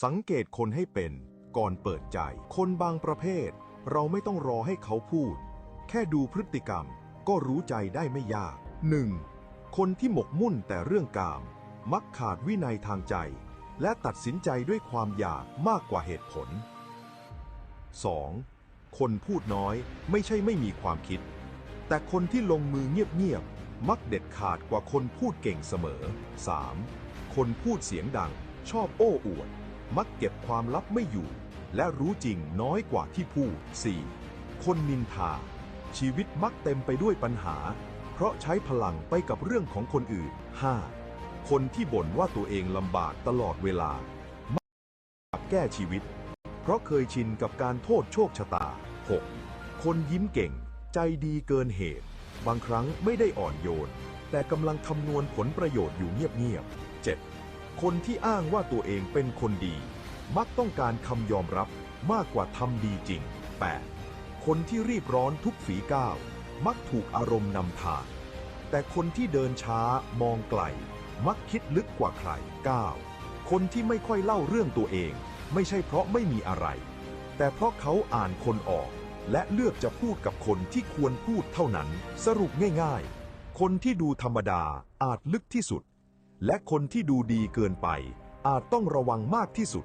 สังเกตคนให้เป็นก่อนเปิดใจ คนบางประเภท เราไม่ต้องรอให้เขาพูด แค่ดูพฤติกรรมก็รู้ใจได้ไม่ยาก 1. คนที่หมกมุ่นแต่เรื่องกาม มักขาดวินัยทางใจ และตัดสินใจด้วยความอยากมากกว่าเหตุผล 2. คนพูดน้อยไม่ใช่ไม่มีความคิด แต่คนที่ลงมือเงียบๆมักเด็ดขาดกว่าคนพูดเก่งเสมอ 3. คนพูดเสียงดังชอบโอ้อวด มักเก็บความลับไม่อยู่ และรู้จริงน้อยกว่าที่พูด 4. คนนินทา ชีวิตมักเต็มไปด้วยปัญหา เพราะใช้พลังไปกับเรื่องของคนอื่น 5. คนที่บ่นว่าตัวเองลำบากตลอดเวลา มักแก้ชีวิต เพราะเคยชินกับการโทษโชคชะตา 6. คนยิ้มเก่ง ใจดีเกินเหตุ บางครั้งไม่ได้อ่อนโยน แต่กำลังคำนวณผลประโยชน์อยู่เงียบๆ 7. คนที่อ้างว่าตัวเองเป็นคนดี มักต้องการคำยอมรับมากกว่าทำดีจริง 8. คนที่รีบร้อนทุกฝีก้าว มักถูกอารมณ์นำทางแต่คนที่เดินช้ามองไกล มักคิดลึกกว่าใคร 9. คนที่ไม่ค่อยเล่าเรื่องตัวเอง ไม่ใช่เพราะไม่มีอะไร แต่เพราะเขาอ่านคนออก และเลือกจะพูดกับคนที่ควรพูดเท่านั้น สรุปง่ายๆ คนที่ดูธรรมดาอาจลึกที่สุด และคนที่ดูดีเกินไปอาจต้องระวังมากที่สุด